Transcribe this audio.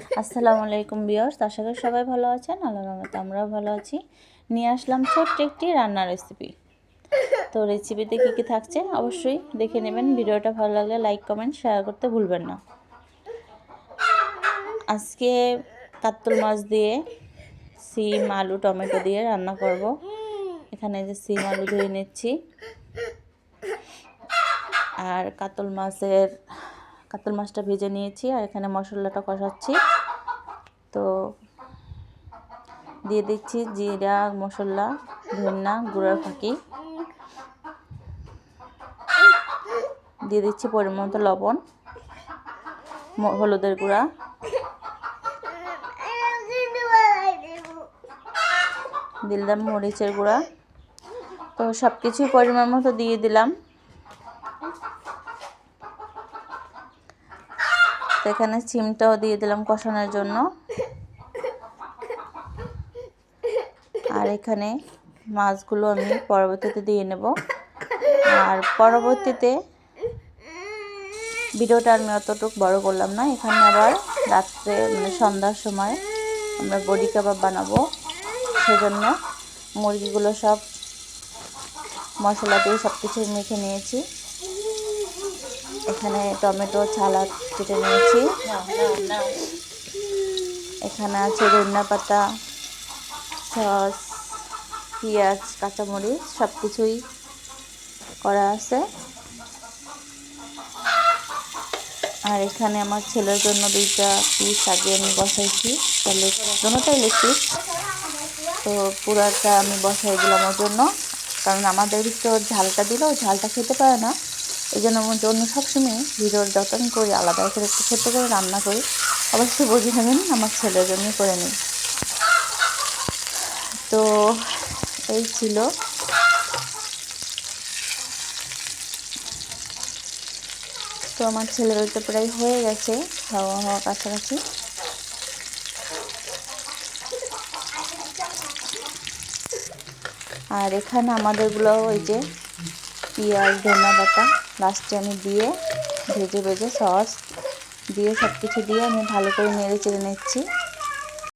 আসসালামু আলাইকুম বিয়র্স আশা করি সবাই ভালো আছেন আল্লাহ রহমতে আমরাও ভালো আছি। নিয়ে আসলাম ছোট্ট একটি রান্নার রেসিপি তো রেসিপিতে কী কী থাকছে অবশ্যই দেখে নেবেন, ভিডিওটা ভালো লাগলে লাইক কমেন্ট শেয়ার করতে ভুলবেন না। আজকে কাত্তুল মাছ দিয়ে সিম, আলু, টমেটো দিয়ে রান্না করব। এখানে যে সিম, আলু ধুয়ে নিচ্ছি। আর কাতল মাছের কাতল মাছটা ভেজে নিয়েছি আর এখানে মশলাটা কষাচ্ছি। তো দিয়ে দিচ্ছি জিরা, মশলা, ধন্যা, গুঁড়ার ফাঁকি। দিয়ে দিচ্ছি পরিমাণ মতো লবণ হলুদের গুঁড়া। দিলাম মরিচের গুঁড়া। তো সব কিছুই পরিমাণ মতো দিয়ে দিলাম। তো এখানে সিমটাও দিয়ে দিলাম কষানোর জন্য। আর এখানে মাছগুলো আমি পরবর্তীতে দিয়ে নেব। আর পরবর্তীতে ভিডিওটা আমি অতটুকু বড় করলাম না, এখানে আবার রাত্রে মানে সন্ধ্যার সময় আমরা বড়ি কাবাব বানাবো। সেজন্য মুরগিগুলো সব মশলা দিয়ে সব কিছু মেখে নিয়েছি। এখানে টমেটো ছালা কেটে নিয়েছি। এখানে আছে ধনিয়া পাতা, সস, পেঁয়াজ, কাঁচামরিচ সব কিছুই করা আছে। আর এখানে আমার ছেলের জন্য দুইটা পিস আগে আমি বসাইছি, তাহলে দুটোটাই লেগ তো পুরাটা আমি বসাই দিলাম ওর জন্য, কারণ আমাদের তো ঝালটা দিলেও ঝালটা খেতে পারে না। এই জন্য জন্য সবসময় ভিডিওর যত্ন করি, আলাদা করে একটু ছোট্ট করে রান্না করি, অবশ্যই বুঝে নেবেন আমার ছেলের জন্য করে নিই তো এই ছিল তো আমার ছেলের তো প্রায় হয়ে গেছে, খাওয়া হওয়া কাছাকাছি। আর এখানে আমাদেরগুলো ওই যে পেঁয়াজ, ধনিয়া পাতা। লাস্টে আমি দিয়ে ভেজে ভেজে সস দিয়ে সব কিছু দিয়ে আমি ভালো করে নেড়ে চেড়ে নিচ্ছি।